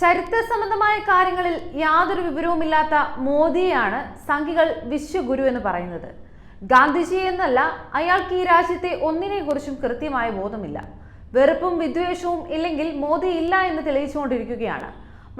ചരിത്ര സംബന്ധമായ കാര്യങ്ങളിൽ യാതൊരു വിവരവുമില്ലാത്ത മോദിയെയാണ് സംഘികൾ വിശ്വഗുരു എന്ന് പറയുന്നത്. ഗാന്ധിജി എന്നല്ല അയാൾക്ക് ഈ രാജ്യത്തെ ഒന്നിനെക്കുറിച്ചും കൃത്യമായ ബോധമില്ല. വെറുപ്പും വിദ്വേഷവും ഇല്ലെങ്കിൽ മോദി ഇല്ല എന്ന് തെളിയിച്ചുകൊണ്ടിരിക്കുകയാണ്.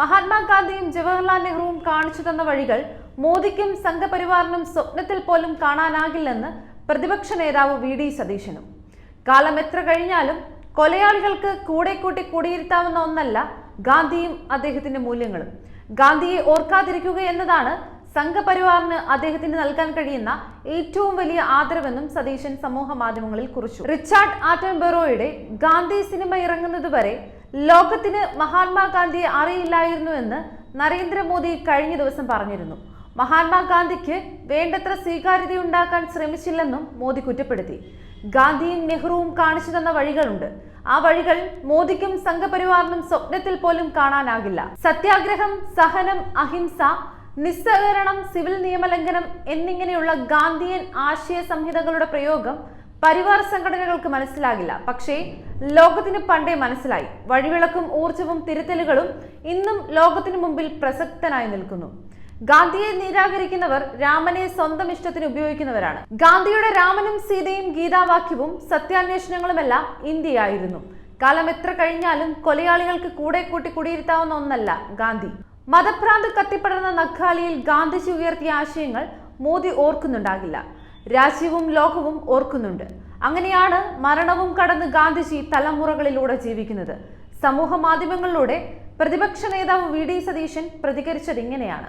മഹാത്മാഗാന്ധിയും ജവഹർലാൽ നെഹ്റുവും കാണിച്ചു തന്ന വഴികൾ മോദിക്കും സംഘപരിവാറിനും സ്വപ്നത്തിൽ പോലും കാണാനാകില്ലെന്ന് പ്രതിപക്ഷ നേതാവ് വി ഡി സതീശനും. കാലം എത്ര കഴിഞ്ഞാലും കൊലയാളികൾക്ക് കൂടെ കൂട്ടി കുടിയിരുത്താവുന്ന ഒന്നല്ല ഗാന്ധിയും അദ്ദേഹത്തിന്റെ മൂല്യങ്ങളും. ഗാന്ധിയെ ഓർക്കാതിരിക്കുക എന്നതാണ് സംഘപരിവാറിന് അദ്ദേഹത്തിന് നൽകാൻ കഴിയുന്ന ഏറ്റവും വലിയ ആദരവെന്നും സതീശൻ സമൂഹ മാധ്യമങ്ങളിൽ കുറിച്ചു. റിച്ചാർഡ് ആറ്റൻബെറോയുടെ ഗാന്ധി സിനിമ ഇറങ്ങുന്നതുവരെ ലോകത്തിന് മഹാത്മാഗാന്ധിയെ അറിയില്ലായിരുന്നു എന്ന് നരേന്ദ്രമോദി കഴിഞ്ഞ ദിവസം പറഞ്ഞിരുന്നു. മഹാത്മാഗാന്ധിക്ക് വേണ്ടത്ര സ്വീകാര്യതയുണ്ടാക്കാൻ ശ്രമിച്ചില്ലെന്നും മോദി കുറ്റപ്പെടുത്തി. ഗാന്ധിയും നെഹ്റുവും കാണിച്ചു തന്ന വഴികളുണ്ട്. ആ വഴികൾ മോദിക്കും സംഘപരിവാറിനും സ്വപ്നത്തിൽ പോലും കാണാനാകില്ല. സത്യാഗ്രഹം സഹനം അഹിംസ നിസ്സഹകരണം സിവിൽ നിയമലംഘനം എന്നിങ്ങനെയുള്ള ഗാന്ധിയൻ ആശയ സംഹിതകളുടെ പ്രയോഗം പരിവാർ സംഘടനകൾക്ക് മനസ്സിലാകില്ല. പക്ഷേ ലോകത്തിന് പണ്ടേ മനസ്സിലായി. വഴിവിളക്കും ഊർജവും തിരുത്തലുകളും ഇന്നും ലോകത്തിനു മുമ്പിൽ പ്രസക്തനായി നിൽക്കുന്നു. ഗാന്ധിയെ നിരാകരിക്കുന്നവർ രാമനെ സ്വന്തം ഇഷ്ടത്തിന് ഉപയോഗിക്കുന്നവരാണ്. ഗാന്ധിയുടെ രാമനും സീതയും ഗീതാവാക്യവും സത്യാന്വേഷണങ്ങളുമെല്ലാം ഇന്ത്യയായിരുന്നു. കാലം എത്ര കഴിഞ്ഞാലും കൊലയാളികൾക്ക് കൂടെ കൂട്ടി കുടിയിരുത്താവുന്ന ഒന്നല്ല ഗാന്ധി. മതഭ്രാന്ത് കത്തിപ്പടർന്ന നഖാലിയിൽ ഗാന്ധിജി ഉയർത്തിയ ആശയങ്ങൾ മോദി ഓർക്കുന്നുണ്ടാകില്ല. രാജ്യവും ലോകവും ഓർക്കുന്നുണ്ട്. അങ്ങനെയാണ് മരണവും കടന്ന് ഗാന്ധിജി തലമുറകളിലൂടെ ജീവിക്കുന്നത്. സമൂഹ മാധ്യമങ്ങളിലൂടെ പ്രതിപക്ഷ നേതാവ് വി ഡി സതീശൻ പ്രതികരിച്ചത് ഇങ്ങനെയാണ്.